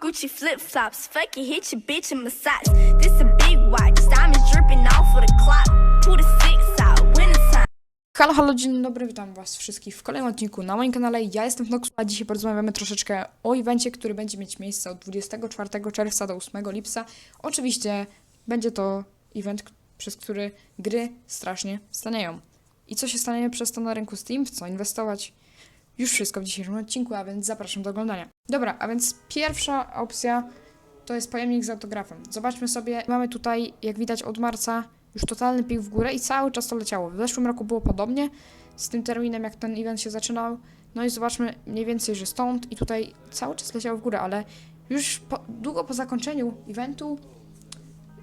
Gucci flip flops. Hit your bitch. This a big watch, diamonds dripping off of the clock. Six out, time. Halo, halo, dzień dobry, witam was wszystkich w kolejnym odcinku na moim kanale. Ja jestem Fnox, a dzisiaj porozmawiamy troszeczkę o evencie, który będzie mieć miejsce od 24 czerwca do 8 lipca. Oczywiście będzie to event, przez który gry strasznie stanieją. I co się stanie przez to na rynku Steam, w co inwestować? Już wszystko w dzisiejszym odcinku, a więc zapraszam do oglądania. Dobra, a więc pierwsza opcja to jest pojemnik z autografem. Zobaczmy sobie, mamy tutaj, jak widać od marca, już totalny pik w górę i cały czas to leciało. W zeszłym roku było podobnie z tym terminem, jak ten event się zaczynał. No i zobaczmy mniej więcej, że stąd i tutaj cały czas leciało w górę, ale już po, długo po zakończeniu eventu,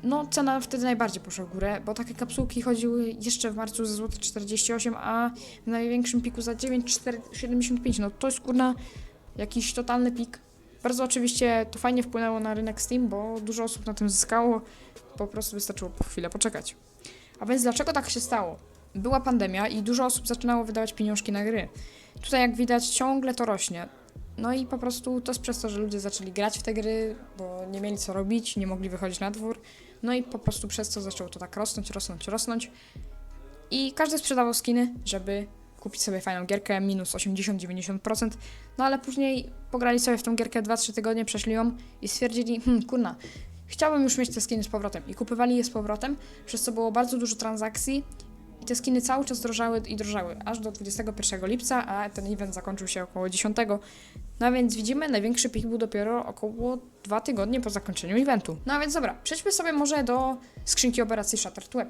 no cena wtedy najbardziej poszła w górę, bo takie kapsułki chodziły jeszcze w marcu za złote 48, a w największym piku za 9,75. No to jest kurna jakiś totalny pik. Bardzo oczywiście to fajnie wpłynęło na rynek Steam, bo dużo osób na tym zyskało. Po prostu wystarczyło po chwilę poczekać. A więc dlaczego tak się stało? Była pandemia i dużo osób zaczynało wydawać pieniążki na gry. Tutaj jak widać ciągle to rośnie. No i po prostu to jest przez to, że ludzie zaczęli grać w te gry, bo nie mieli co robić, nie mogli wychodzić na dwór. No i po prostu przez to zaczęło to tak rosnąć, rosnąć, rosnąć. I każdy sprzedawał skiny, żeby kupić sobie fajną gierkę, minus 80-90%. No ale później pograli sobie w tą gierkę 2-3 tygodnie, przeszli ją i stwierdzili, hmm, kurna, chciałbym już mieć te skiny z powrotem. I kupywali je z powrotem, przez co było bardzo dużo transakcji i te skiny cały czas drożały i drożały, aż do 21 lipca, a ten event zakończył się około 10. No więc widzimy, największy pik był dopiero około 2 tygodnie po zakończeniu eventu. No a więc dobra, przejdźmy sobie może do skrzynki operacji Shattered Web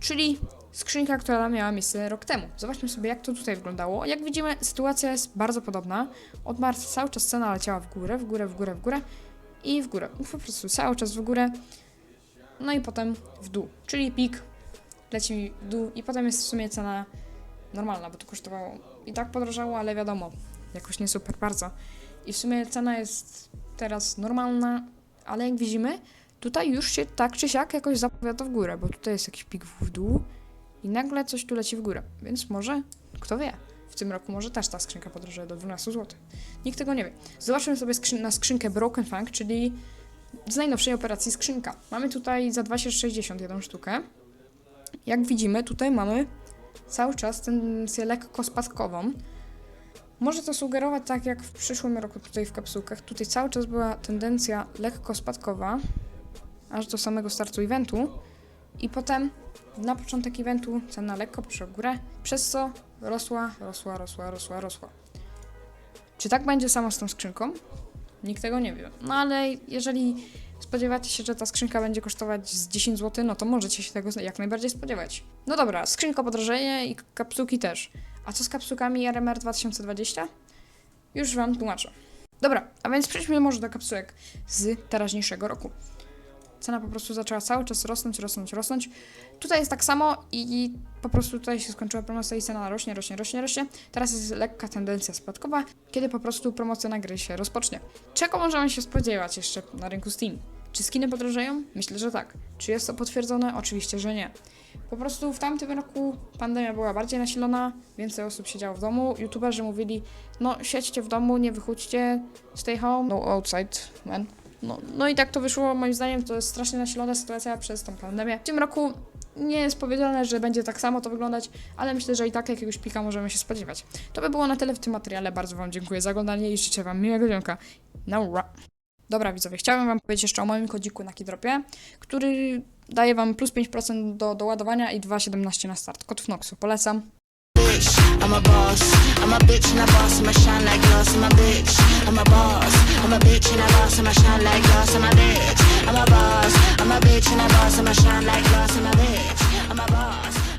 czyli skrzynka, która miała miejsce rok temu. Zobaczmy sobie, jak to tutaj wyglądało. Jak widzimy, sytuacja jest bardzo podobna. Od marca cały czas cena leciała w górę, w górę, w górę, w górę i w górę. Po prostu cały czas w górę, no i potem w dół, czyli pik leci w dół i potem jest w sumie cena normalna, bo to kosztowało i tak podrożało, ale wiadomo, jakoś nie super bardzo. I w sumie cena jest teraz normalna, ale jak widzimy, tutaj już się tak czy siak jakoś zapowiada w górę, bo tutaj jest jakiś pik w dół i nagle coś tu leci w górę. Więc może, kto wie, w tym roku może też ta skrzynka podrożeje do 12 zł. Nikt tego nie wie. Zobaczmy sobie skrzyn- na skrzynkę Broken Funk, czyli z najnowszej operacji skrzynka. Mamy tutaj za 2,60 jedną sztukę. Jak widzimy, tutaj mamy cały czas tendencję lekko spadkową. Może to sugerować tak jak w przyszłym roku tutaj w kapsułkach. Tutaj cały czas była tendencja lekko spadkowa, aż do samego startu eventu. I potem na początek eventu cena lekko poszła w górę, przez co rosła, rosła, rosła, rosła, rosła. Czy tak będzie samo z tą skrzynką? Nikt tego nie wie. No ale jeżeli spodziewacie się, że ta skrzynka będzie kosztować z 10 zł, no to możecie się tego jak najbardziej spodziewać. No dobra, skrzynka podrożeje i kapsułki też. A co z kapsułkami RMR 2020? Już Wam tłumaczę. Dobra, a więc przejdźmy może do kapsułek z teraźniejszego roku. Cena po prostu zaczęła cały czas rosnąć, rosnąć, rosnąć. Tutaj jest tak samo i po prostu tutaj się skończyła promocja i cena rośnie, rośnie, rośnie, rośnie. Teraz jest lekka tendencja spadkowa, kiedy po prostu promocja na gry się rozpocznie. Czego możemy się spodziewać jeszcze na rynku Steam? Czy skiny podrożeją? Myślę, że tak. Czy jest to potwierdzone? Oczywiście, że nie. Po prostu w tamtym roku pandemia była bardziej nasilona, więcej osób siedziało w domu. YouTuberzy mówili, no siedźcie w domu, nie wychódźcie, stay home, no outside, man. No, no i tak to wyszło, moim zdaniem to jest strasznie nasilona sytuacja przez tą pandemię. W tym roku nie jest powiedziane, że będzie tak samo to wyglądać, ale myślę, że i tak jakiegoś pika możemy się spodziewać. To by było na tyle w tym materiale. Bardzo Wam dziękuję za oglądanie i życzę Wam miłego dzionka. Naura. Dobra widzowie, chciałabym Wam powiedzieć jeszcze o moim kodziku na Kidropie, który daje Wam plus 5% do, do ładowania i 2,17 na start. Kod Fnoxu, polecam. bitch, I'm a boss. I'm a bitch and a boss, I'm a shine like glass. I'm a bitch, I'm a boss. I'm a bitch and a boss, I'm a shine like glass. I'm a bitch, I'm a boss. I'm a bitch and a boss, I'm a shine like glass. I'm a bitch, I'm a boss.